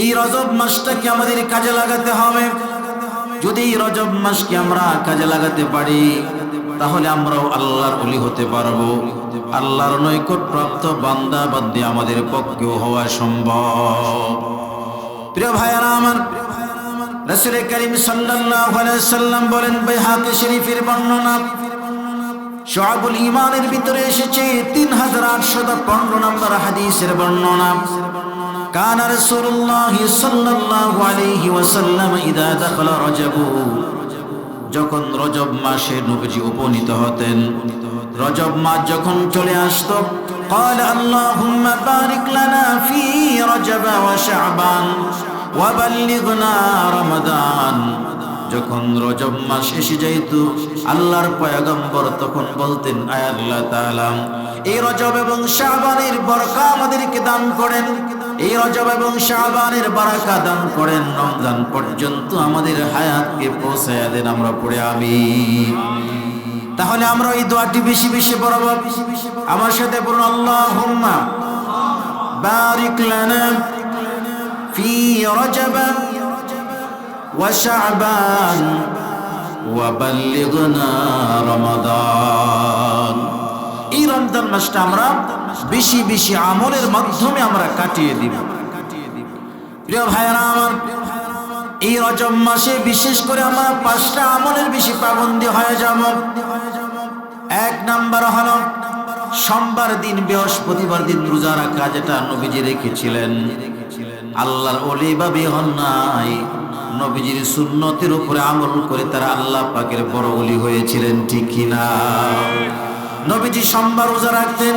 এই রজব মাসটাকে আমাদের কাজে লাগাতে হবে। যদি এই রজব মাসকে আমরা কাজে লাগাতে পারি, তাহলে আমরাও আল্লাহর অলি হতে পারব। আল্লাহর নৈকট প্রাপ্ত বান্দা বাদ্যে আমাদের পক্ষেও হওয়া সম্ভব। প্রিয় ভাইয়ারা আমার, রসুল করিম সাল্লাম বলেন বাইহাকি শরীফের বর্ণনা শুআবুল ঈমানের ভিতরে এসেছে 3815 নম্বর হাদিসের বর্ণনা। কানা রাসূলুল্লাহ সাল্লাল্লাহু আলাইহি ওয়াসাল্লাম ইদা দাখালা রজব যখন রজব মাসে নবীজি উপনীত হতেন রজব মাস যখন চলে আসতো قال اللهم بارك لنا في رجب وشعبان وبلغنا رمضان যখন রজব মাস এসে যাইত আল্লাহর পয়গম্বর তখন বলতেন আয় আল্লাহ তাআলা এই রজব এবং শাবানের বরকা আমাদেরকে দান করেন এই রজব এবং শাহবানের বারাকা দান করেন, রমজান পর্যন্ত আমাদের হায়াতকে পৌঁছায়া দেন আমরা পড়ে আমি তাহলে আমরা এই দোয়াটি বেশি বেশি পড়ব। আমার সাথে বলুন আল্লাহুম্মা বারিক লানা ফি রজব ওয়া শাবান ওয়া বাল্লিগনা রমাদান। এই রমজান মাসটা আমরা বেশি বেশি আমলের মাধ্যমে আমরা কাটিয়ে দিব। প্রিয় ভাইয়েরা আমার, এই রজব মাসে বিশেষ করে আমরা পাঁচটা আমলের বেশি পাবন্দি হয়ে যাব। এক নাম্বার হলো, সোমবার দিন বৃহস্পতিবার দিন রোজা রাখা যেটা নবীজি রেখেছিলেন। আল্লাহর অলি বা হন নাই, নবীজির সুন্নতির উপরে আমল করে তারা আল্লাহ পাকের বড় অলি হয়েছিলেন, ঠিক কিনা? নবীজি সোমবার রোজা রাখতেন,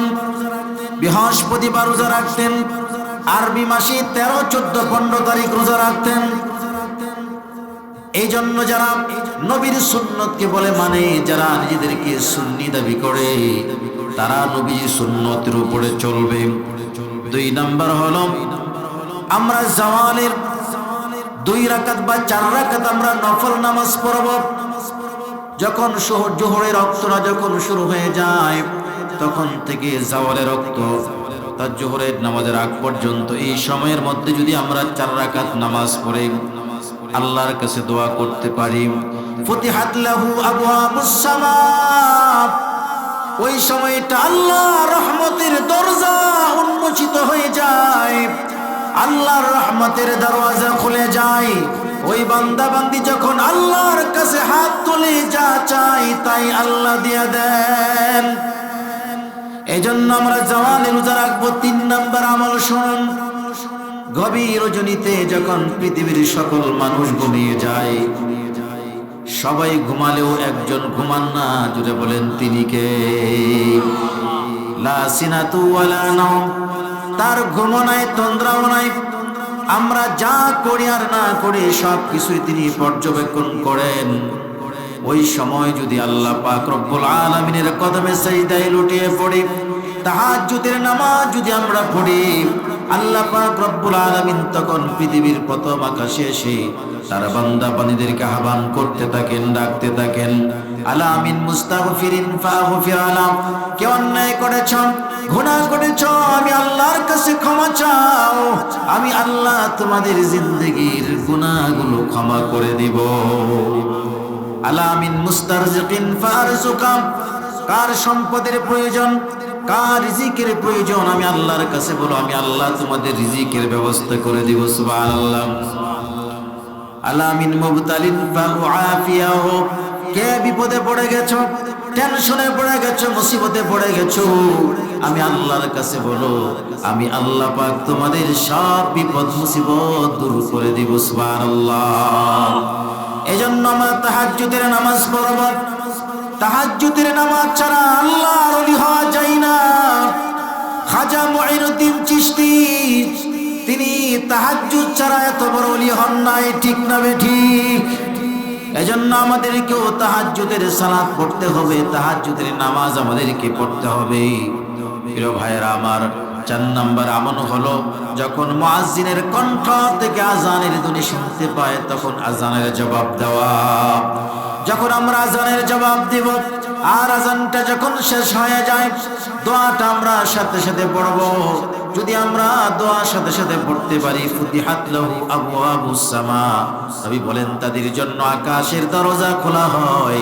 বৃহস্পতিবার রোজা রাখতেন, আরবি মাসে তেরো, চোদ্দ, পনেরো তারিখ রোজা রাখতেন। এই জন্য যারা নবীর সুন্নতকে বলে মানে যারা নিজেদেরকে সুন্নি দাবি করে, তারা নবীর সুন্নতের উপরে চলবে। দুই নাম্বার হল, আমরা জাওয়ালের দুই রাকাত বা চার রাকাত আমরা নফল নামাজ পড়ব। যখন জোহরের রক্তটা যখন শুরু হয়ে যায়, তখন থেকে জাওয়ালের রক্ত। তার জোহরের নামাজের আগ পর্যন্ত, এই সময়ের মধ্যে যদি আমরা চার রাকাত নামাজ পড়ে, আল্লাহর কাছে দোয়া করতে পারি। ফতিহাত লাহু আবওয়াবুস সামা। ওই সময়টা আল্লাহ রহমতের দরজা উন্মোচিত হয়ে যায়। আল্লাহর রহমতের দরওয়াজা খুলে যায়। ওই বান্দা বান্দি যখন আল্লাহর কাছে হাত তুলে যা চাই তাই আল্লাহ দিয়ে দেন। এই জন্য আমরা জওয়ানে রোজা রাখব। তিন নাম্বার আমল শুনুন। গভীর রজনীতে যখন পৃথিবীর সকল মানুষ ঘুমিয়ে যায়, সবাই ঘুমালেও একজন ঘুমান না। জুড়ে বলেন, তিনি কে? লা সিনাতু ওয়ালা নাওম। তার ঘুমো নাই, তন্দ্রাও নাই। আমরা যা করি আর না করি সব কিছুই তিনি পর্যবেক্ষণ করেন। ওই সময় যদি আল্লাহ পাক রব্বুল আলামিনের কদমে সাজদায় লুটিয়ে পড়ি, তাহাজ্জুদের নামাজ যদি আমরা পড়ি, আল্লাহ পাক রব্বুল আলামিন তখন পৃথিবীর প্রথম আকাশে এসে তার বান্দা বান্দীদেরকে আহ্বান করতে থাকেন, ডাকতে থাকেন আলামিন মুস্তাগফিরিন ফাগফির আলাম কে অন্যায় করেছ? গুনাহ করেছ? কাছে ক্ষমা চাও, আমি আল্লাহ তোমাদের জিন্দগির গুনাহগুলো ক্ষমা করে দিব। আলামিন মুস্তারজিকিন কার সম্পদের প্রয়োজন, কার রিজিকের প্রয়োজন, আমি আল্লাহর কাছে বলো, আমি আল্লাহ তোমাদের রিজিকের ব্যবস্থা করে দিব, সুবহানাল্লাহ। আলামিন কে বিপদে পড়ে গেছো? টেনশনে পড়ে গেছো, মুসিবতে পড়ে গেছো। আমি আল্লাহর কাছে বলো, আমি আল্লাহ পাক তোমাদের সব বিপদ, মুসিবত দূর করে দিব, সুবহানাল্লাহ। এজন্য আমরা তাহাজ্জুদের নামাজ পড়ব। তাহাজ্জুদের নামাজ ছাড়া আল্লাহর ওলি হওয়া যায় না। খাজা মুঈনুদ্দিন চিশতি, তিনি তাহাজ্জুদ ছাড়া এত বড় ওলি হন নাই, ঠিক না ঠিক? এজন্য আমাদেরকেও তাহাজ্জুদের সালাত পড়তে হবে, তাহাজ্জুদের নামাজ আমাদেরকে পড়তে হবে। প্রিয় ভাইয়েরা, আমার চার নাম্বার আমন হলো, যখন মুয়াজ্জিনের কণ্ঠ থেকে আজানের ধ্বনি শুনতে পায়, তখন আজানের জবাব দেওয়া। যখন আমরা আজানের জবাব দিব, আর আজানটা যখন শেষ হয়ে যায়, দোয়াটা আমরা সাথে সাথে পড়ব। যদি আমরা দোয়ার সাথে সাথে পড়তে পারি, ফুতিহাত লাহু আবু আবু সামা বলেন, তাদের জন্য আকাশের দরজা খোলা হয়,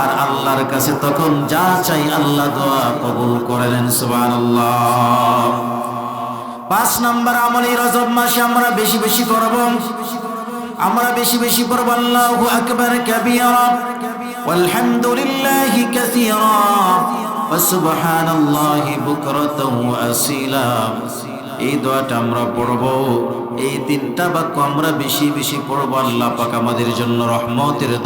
আর আল্লাহর কাছে তখন যা চাই আল্লাহ দোয়া কবুল করেন সুবহানাল্লাহ। পাঁচ নম্বর আমলি রজব মাসে আমরা বেশি বেশি করব আমরা বেশি বেশি করব আল্লাহু আকবার, কাবীরা। ওয়ালহামদুলিল্লাহি কাসীরা। وسبحان الله بكرة وأصيلا এই দোয়াটা আমরা পড়ব এই তিনটা বাক্য আমরা বেশি বেশি পড়ব আল্লাহ পাক আমাদের জন্য রহমতের দর